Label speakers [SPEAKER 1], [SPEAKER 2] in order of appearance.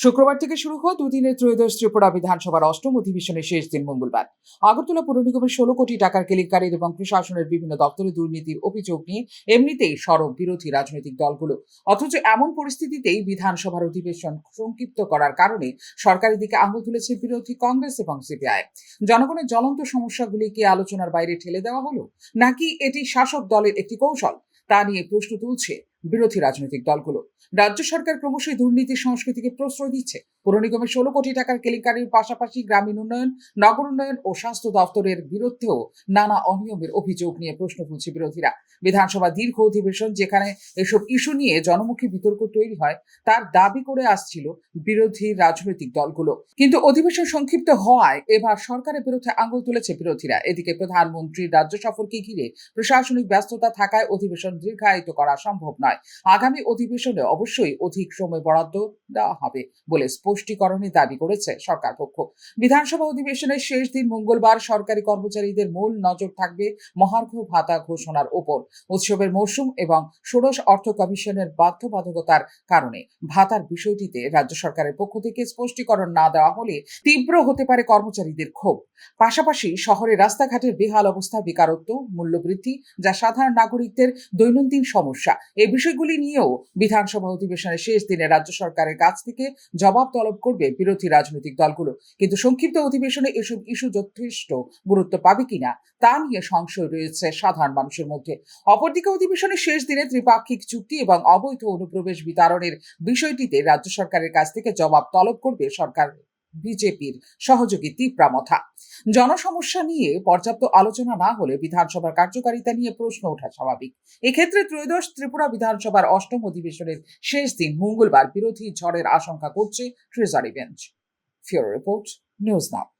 [SPEAKER 1] শুক্রবার থেকে শুরু হওয়া দুদিনের ত্রয়োদশ ত্রিপুরা বিধানসভার অষ্টম অধিবেশনের শেষ দিন মঙ্গলবার। আগরতলা পৌর নিগমের ষোলো কোটি টাকার কেলেঙ্কারির এবং প্রশাসনের বিভিন্ন দপ্তরে দুর্নীতির অভিযোগ নিয়ে এমনিতেই সরব বিরোধী রাজনৈতিক দলগুলো। অথচ এমন পরিস্থিতিতেই বিধানসভার অধিবেশন সংক্ষিপ্ত করার কারণে সরকারের দিকে আঙুল তুলেছে বিরোধী কংগ্রেস এবং সিপিআই। জনগণের জ্বলন্ত সমস্যাগুলিকে আলোচনার বাইরে ঠেলে দেওয়া হলো? নাকি এটি শাসক দলের একটি কৌশল? তা নিয়ে প্রশ্ন তুলছে বিরোধী রাজনৈতিক দলগুলো। রাজ্য সরকার ক্রমশই দুর্নীতি সংস্কৃতিকে প্রশ্রয় দিচ্ছে। পৌর নিগমের ষোলো কোটি টাকার কেলেঙ্কারির পাশাপাশি গ্রামীণ উন্নয়ন, নগর উন্নয়ন ও স্বাস্থ্য দপ্তরের বিরুদ্ধেও নানা অনিয়মের অভিযোগ নিয়ে প্রশ্ন তুলছে বিরোধীরা। বিধানসভা দীর্ঘ অধিবেশন যেখানে এসব ইস্যু নিয়ে জনমুখী বিতর্ক তৈরি হয়, তার দাবি করে আসছিল বিরোধী রাজনৈতিক দলগুলো। কিন্তু অধিবেশন সংক্ষিপ্ত হওয়ায় এবার সরকারের বিরুদ্ধে আঙুল তুলেছে বিরোধীরা। এদিকে প্রধানমন্ত্রীর রাজ্য সফরকে ঘিরে প্রশাসনিক ব্যস্ততা থাকায় অধিবেশন দীর্ঘায়িত করা সম্ভব নয়। আগামী অধিবেশনে অবশ্যই অধিক সময় বরাদ্দ দেওয়া হবে বলে স্পষ্টীকরণে দাবি করেছে সরকার পক্ষ। বিধানসভা অধিবেশনের শেষ দিন মঙ্গলবার সরকারি কর্মচারীদের মূল নজর থাকবে মহার্ঘ ভাতা ঘোষণার ওপর। উৎসবের মরশুম এবং ষোড়শ অর্থ কমিশনের বাধ্যবাধকতার কারণে ভাতার বিষয়টিতে রাজ্য সরকারের পক্ষ থেকে স্পষ্টীকরণ না দেওয়া হলে তীব্র হতে পারে কর্মচারীদের ক্ষোভ। পাশাপাশি শহরের রাস্তাঘাটের বেহাল অবস্থা, বেকারত্ব, মূল্যবৃদ্ধি, যা সাধারণ নাগরিকদের দৈনন্দিন সমস্যা এই বিষয়গুলি নিয়েও বিধানসভা অধিবেশনের শেষ দিনে রাজ্য সরকারের কাছ থেকে জবাব তলব করবে বিরোধী রাজনৈতিক দলগুলো। কিন্তু সংক্ষিপ্ত অধিবেশনে এসব ইস্যু যথেষ্ট গুরুত্ব পাবে কিনা, তা নিয়ে সংশয় রয়েছে সাধারণ মানুষের মধ্যে। অপরদিকে অধিবেশনের শেষ দিনে ত্রিপাক্ষিক চুক্তি এবং অবৈধ অনুপ্রবেশ বিতরণের বিষয়টিতে রাজ্য সরকারের কাছ থেকে জবাব তলব করবে সরকার। বিজেপির সহযোগী তীব্রামথা জনসমস্যা নিয়ে পর্যাপ্ত আলোচনা না হলে বিধানসভার কার্যকারিতা নিয়ে প্রশ্ন ওঠা স্বাভাবিক। এক্ষেত্রে ত্রয়োদশ ত্রিপুরা বিধানসভার অষ্টম অধিবেশনের শেষ দিন মঙ্গলবার বিরোধী ঝড়ের আশঙ্কা করছে ট্রেজারি বেঞ্চ ফিওর রিপোর্ট নিউজ নাও